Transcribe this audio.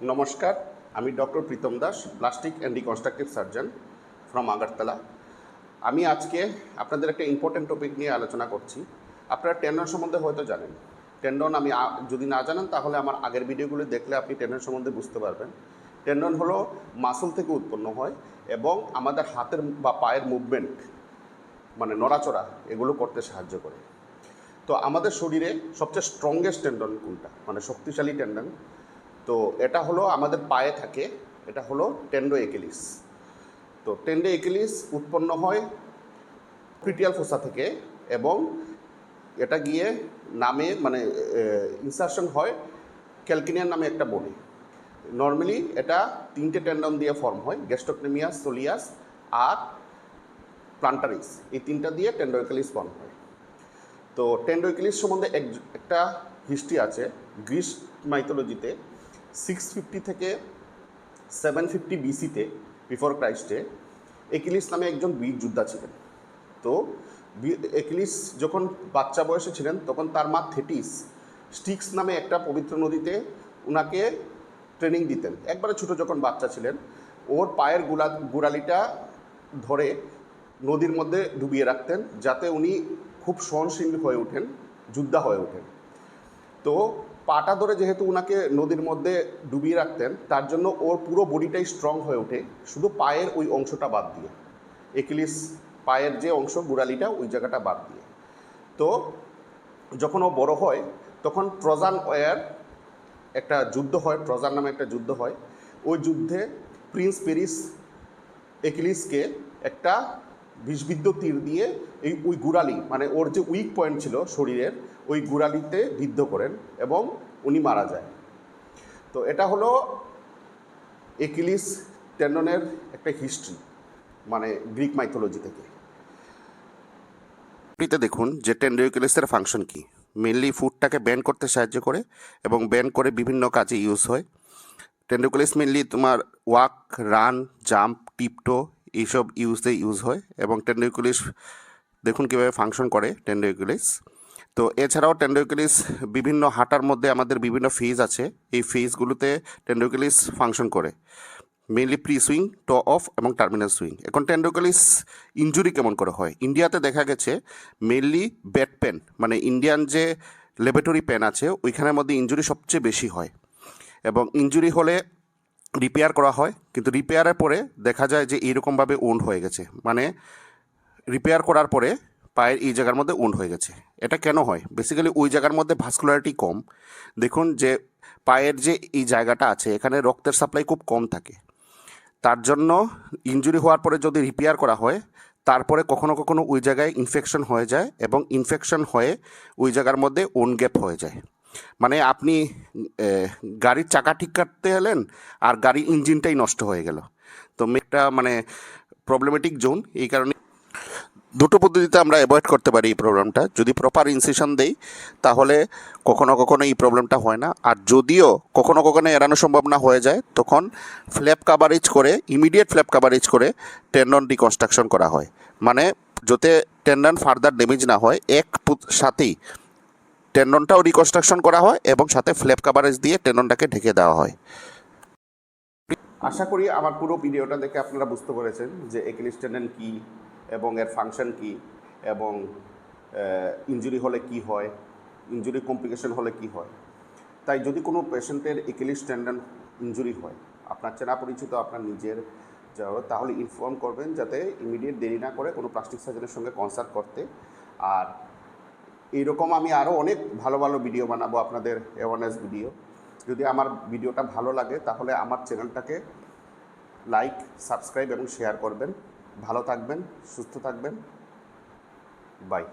নমস্কার, আমি doctor Pritam Das, plastic and reconstructive surgeon from Agartala. আমি আজকে আপনাদের একটা ইম্পর্টেন্ট টপিক নিয়ে আলোচনা করছি। আপনারা টেন্ডন সম্বন্ধে হয়তো জানেন। টেন্ডন আমি যদি না জানেন, তাহলে আমার আগের ভিডিওগুলো দেখলে আপনি টেন্ডন সম্বন্ধে বুঝতে পারবেন। টেন্ডন হলো মাসল থেকে উৎপন্ন হয় এবং আমাদের হাতের বা পায়ের মুভমেন্ট মানে নড়াচড়া, এগুলো করতে সাহায্য করে। তো আমাদের শরীরে সবচেয়ে স্ট্রংগেস্ট টেন্ডন কোনটা? মানে শক্তিশালী টেন্ডন তো এটা হলো আমাদের পায়ে থাকে, এটা হলো টেন্ডো একিলিস। তো টেন্ডো একিলিস উৎপন্ন হয় ক্রিটিয়াল ফোসা থেকে এবং এটা গিয়ে নামে মানে ইনসার্শন হয় ক্যালকিনিয়ার নামে একটা বনে নর্মালি এটা তিনটে টেন্ডন দিয়ে ফর্ম হয়, গ্যাস্ট্রোক্নেমিয়াস, সোলিয়াস আর প্লান্টারিস। এই তিনটা দিয়ে টেন্ডোএকালিস ফর্ম হয়। তো টেন্ডোইকিলিস সম্বন্ধে এক, একটা হিস্ট্রি আছে গ্রিস মাইথোলজিতে। সিক্স ফিফটি থেকে সেভেন ফিফটি বিসিতে বিফোর ক্রাইস্টে একিলিস নামে একজন বীর যোদ্ধা ছিলেন। তো একিলিস যখন বাচ্চা বয়সে ছিলেন, তখন তার মা থেটিস স্টিক্স নামে একটা পবিত্র নদীতে ওনাকে ট্রেনিং দিতেন। একবারে ছোট যখন বাচ্চা ছিলেন, ওর পায়েরগুলা, গোড়ালিটা ধরে নদীর মধ্যে ডুবিয়ে রাখতেন, যাতে উনি খুব সহনশীল হয়ে ওঠেন, যোদ্ধা হয়ে ওঠেন। তো পাটা ধরে যেহেতু ওনাকে নদীর মধ্যে ডুবিয়ে রাখতেন, তার জন্য ওর পুরো বডিটাই স্ট্রং হয়ে ওঠে। শুধু পায়ের ওই অংশটা বাদ দিয়ে। একিলিস পায়ের যে অংশ, গোড়ালিটা ওই জায়গাটা বাদ দিয়ে। তো যখন ও বড় হয়, তখন ট্রজান ওয়ার একটা যুদ্ধ হয় ট্রজান নামে একটা যুদ্ধ হয়। ওই যুদ্ধে প্রিন্স পেরিস একিলিসকে একটা বিষবিদ্ধ তীর দিয়ে এই ওই গুড়ালি মানে ওর যে উইক পয়েন্ট ছিল শরীরের, ওই গুড়ালিতে বিদ্ধ করেন এবং উনি মারা যায়। তো এটা হলো একিলিস টেন্ডনের একটা হিস্ট্রি মানে গ্রিক মাইথোলজি থেকে। এটিতে দেখুন যে টেন্ডোইকুলিসের ফাংশন কি। মেনলি ফুডটাকে ব্যান করতে সাহায্য করে এবং ব্যান করে বিভিন্ন কাজে ইউজ হয়। টেন্ডোকুলিস মেনলি তোমার ওয়াক রান জাম্প টিপটো এইসব ইউজে ইউজ হয় এবং টেন্ডোকুলিস দেখুন কীভাবে ফাংশন করে টেন্ডোকুলিস তো এছাড়াও টেন্ডোকুলিস বিভিন্ন হাঁটার মধ্যে আমাদের বিভিন্ন ফেজ আছে। এই ফেজগুলোতে টেন্ডোকুলিস ফাংশন করে। Mainly pre swing toe off এবং টার্মিনাল সুইং এখন টেন্ডোকালিস ইঞ্জুরি কেমন করে হয়? ইন্ডিয়াতে দেখা গেছে মেইনলি ব্যাট পেন মানে ইন্ডিয়ান যে ল্যাবরেটরি পেন আছে, ওইখানের মধ্যে ইঞ্জুরি সবচেয়ে বেশি হয়। এবং ইঞ্জুরি হলে রিপেয়ার করা হয়, কিন্তু রিপেয়ারের পরে দেখা যায় যে এইরকমভাবে উন্ড হয়ে গেছে। মানে রিপেয়ার করার পরে পায়ের এই জায়গার মধ্যে উন্ড হয়ে গেছে। এটা কেন হয়? বেসিক্যালি ওই জায়গার মধ্যে ভাস্কুলারিটি কম। দেখুন যে পায়ের যে এই জায়গাটা আছে, এখানে রক্তের সাপ্লাই খুব কম থাকে। তার জন্য ইনজুরি হওয়ার পরে যদি রিপেয়ার করা হয়, তারপরে কখনো কখনো ওই জায়গায় ইনফেকশন হয়ে যায় এবং ইনফেকশন হয়ে ওই জায়গার মধ্যে ওন গ্যাপ হয়ে যায়। মানে আপনি গাড়ির চাকা ঠিক করতে এলেন আর গাড়ির ইঞ্জিনটাই নষ্ট হয়ে গেল। তো একটা মানে প্রবলেমেটিক জোন এই কারণে দুটো পদ্ধতিতে আমরা অ্যাভয়েড করতে পারি এই প্রবলেমটা যদি প্রপার ইনসেশন দেই, তাহলে কখনো কখনো এই প্রবলেমটা হয় না। আর যদিও কখনো কখনো এড়ানো সম্ভব না হয়ে যায়, তখন ফ্ল্যাপ কাভারেজ করে ইমিডিয়েট ফ্ল্যাপ কাভারেজ করে টেন্ডন রিকনস্ট্রাকশন করা হয়। মানে যাতে টেন্ডন ফার্দার ড্যামেজ না হয়, এক সাথেই টেন্ডনটাও রিকনস্ট্রাকশন করা হয় এবং সাথে ফ্ল্যাপ কাভারেজ দিয়ে টেন্ডনটাকে ঢেকে দেওয়া হয়। আশা করি আমার পুরো ভিডিওটা দেখে আপনারা বুঝতে পেরেছেন যে একিলিস টেন্ডন কী এবং এর ফাংশন কী এবং ইঞ্জুরি হলে কি হয় ইঞ্জুরি কমপ্লিকেশন হলে কি হয়। তাই যদি কোনো পেশেন্টের একিলিস টেন্ডন ইঞ্জুরি হয়, আপনার চেনা পরিচিত আপনার নিজের তাহলে ইনফর্ম করবেন যাতে ইমিডিয়েট দেরি না করে কোনো প্লাস্টিক সার্জনের সঙ্গে কনসাল্ট করতে। আর এইরকম আমি আরও অনেক ভালো ভালো ভিডিও বানাবো আপনাদের অ্যাওয়ারনেস ভিডিও যদি আমার ভিডিওটা ভালো লাগে, তাহলে আমার চ্যানেলটাকে লাইক সাবস্ক্রাইব এবং শেয়ার করবেন। ভালো থাকবেন, সুস্থ থাকবেন। বাই